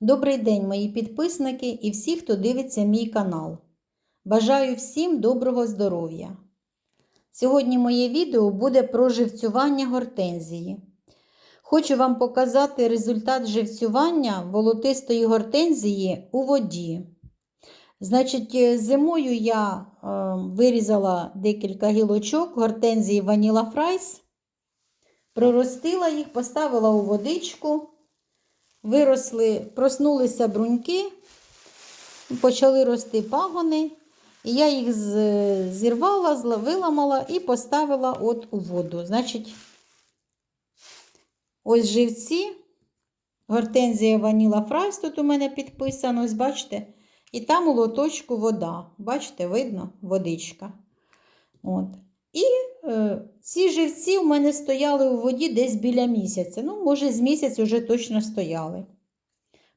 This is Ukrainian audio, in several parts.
Добрий день, мої підписники і всі, хто дивиться мій канал. Бажаю всім доброго здоров'я! Сьогодні моє відео буде про живцювання гортензії. Хочу вам показати результат живцювання волотистої гортензії у воді. Значить, е, зимою я е, вирізала декілька гілочок гортензії Vanilla Fries, проростила їх, поставила у водичку виросли, проснулися бруньки, почали рости пагони. І я їх зірвала, виламала і поставила от у воду. Значить, ось живці, гортензія Ваніла Фрайс тут у мене підписано, ось бачите? І там у лоточку вода. Бачите, видно? Водичка. От. І ці живці у мене стояли у воді десь біля місяця. Ну, може, з місяць вже точно стояли.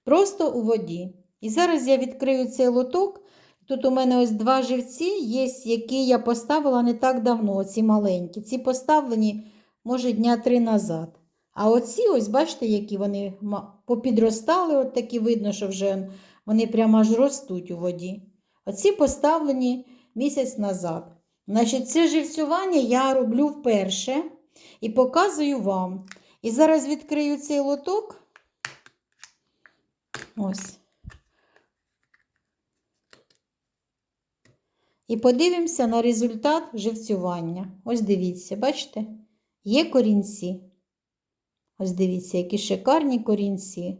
Просто у воді. І зараз я відкрию цей лоток. Тут у мене ось два живці є, які я поставила не так давно, ці маленькі. Ці поставлені, може, дня три назад. А оці, ось, бачите, які вони попідростали, от такі видно, що вже вони прямо аж ростуть у воді. Оці поставлені місяць назад. Значить, це живцювання я роблю вперше і показую вам. І зараз відкрию цей лоток. Ось. І подивимося на результат живцювання. Ось дивіться, бачите? Є корінці. Ось дивіться, які шикарні корінці.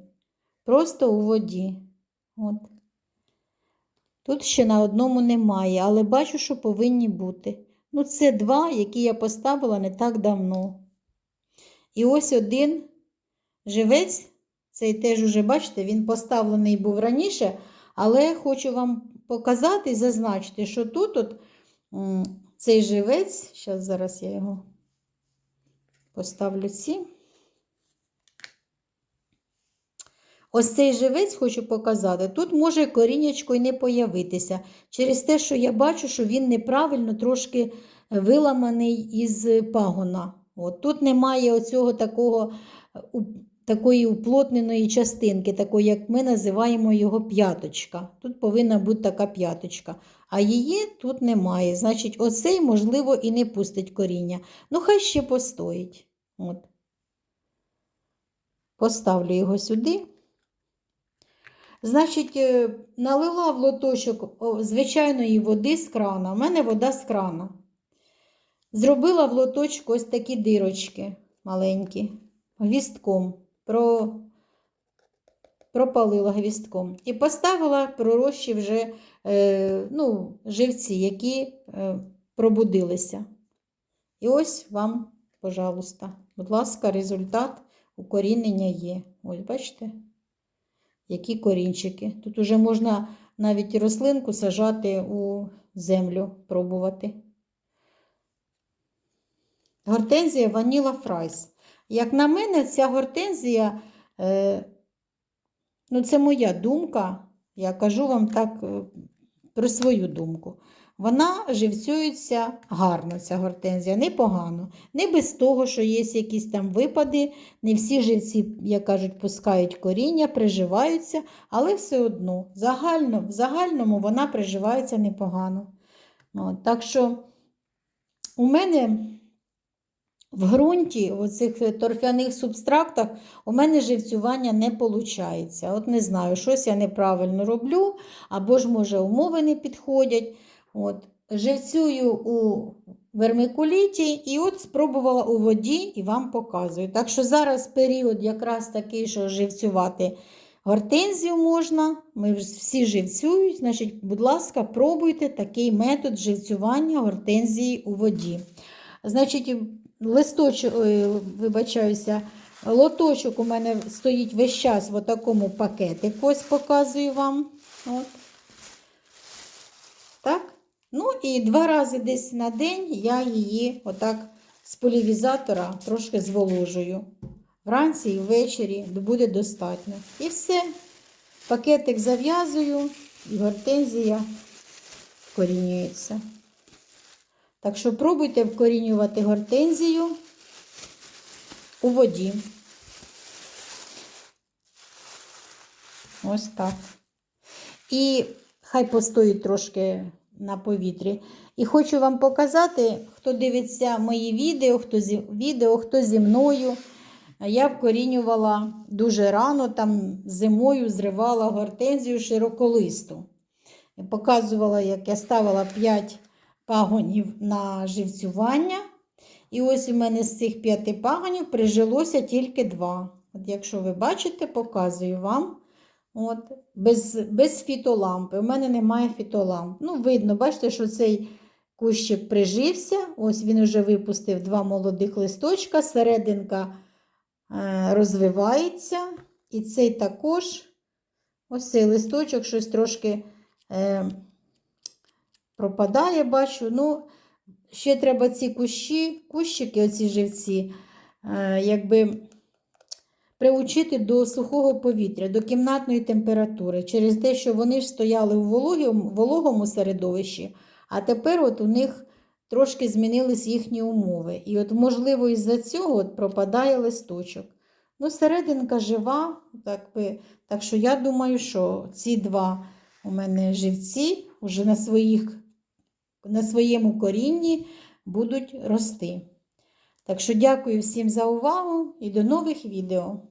Просто у воді. От. Тут ще на одному немає, але бачу, що повинні бути. Ну, це два, які я поставила не так давно. І ось один живець, цей теж уже, бачите, він поставлений був раніше, але хочу вам показати і зазначити, що тут от, цей живець, зараз зараз я його поставлю ці. Ось цей живець хочу показати. Тут може корінечко і не появитися. Через те, що я бачу, що він неправильно трошки виламаний із пагона. От, тут немає оцього такого, е, такої уплотненої частинки, такої, як ми називаємо його п'яточка. Тут повинна бути така п'яточка. А її тут немає. Значить, оцей, можливо, і не пустить коріння. Ну, хай ще постоїть. От. Поставлю його сюди. Значить, е, налила в лоточок звичайної води з крана. У мене вода з крана. Зробила в лоточку ось такі дирочки маленькі, гвістком. Про... Пропалила гвістком. І поставила пророщі вже е, ну, живці, які е, пробудилися. І ось вам, пожалуйста, будь ласка, результат укорінення є. Ось, бачите? Які корінчики. Тут уже можна навіть рослинку сажати у землю, пробувати. Гортензія Ваніла Фрайс. Як на мене, ця гортензія, е, ну це моя думка, я кажу вам так е, про свою думку. Вона живцюється гарно, ця гортензія, непогано. Не без того, що є якісь там випади, не всі живці, як кажуть, пускають коріння, приживаються, але все одно загально, в загальному вона приживається непогано. От, так що у мене в ґрунті, в цих торфяних субстрактах, у мене живцювання не виходить. От не знаю, щось я неправильно роблю, або ж, може, умови не підходять. От, живцюю у вермикуліті і от спробувала у воді і вам показую. Так що зараз період якраз такий, що живцювати гортензію можна. Ми всі живцюють, значить, будь ласка, пробуйте такий метод живцювання гортензії у воді. Значить, листочок, вибачаюся, лоточок у мене стоїть весь час в такому пакетику, ось показую вам. От. Ну і два рази десь на день я її отак з полівізатора трошки зволожую. Вранці і ввечері буде достатньо. І все. Пакетик зав'язую, і гортензія вкорінюється. Так що пробуйте вкорінювати гортензію у воді. Ось так. І хай постоїть трошки на повітрі. І хочу вам показати, хто дивиться мої відео, хто зі, відео, хто зі мною. Я вкорінювала дуже рано, там зимою зривала гортензію широколисту. Показувала, як я ставила 5 пагонів на живцювання. І ось у мене з цих п'яти пагонів прижилося тільки два. От якщо ви бачите, показую вам. От, без, без фітолампи. У мене немає фітоламп. Ну, видно, бачите, що цей кущик прижився. Ось він вже випустив два молодих листочка, серединка е, розвивається. І цей також, ось цей листочок, щось трошки е, пропадає, бачу. Ну, ще треба ці кущі, кущики, оці живці, е, якби приучити до сухого повітря, до кімнатної температури, через те, що вони ж стояли в вологому, середовищі, а тепер от у них трошки змінились їхні умови. І от, можливо, із-за цього от пропадає листочок. Ну, серединка жива, так, би, так що я думаю, що ці два у мене живці вже на, своїх, на своєму корінні будуть рости. Так що дякую всім за увагу і до нових відео.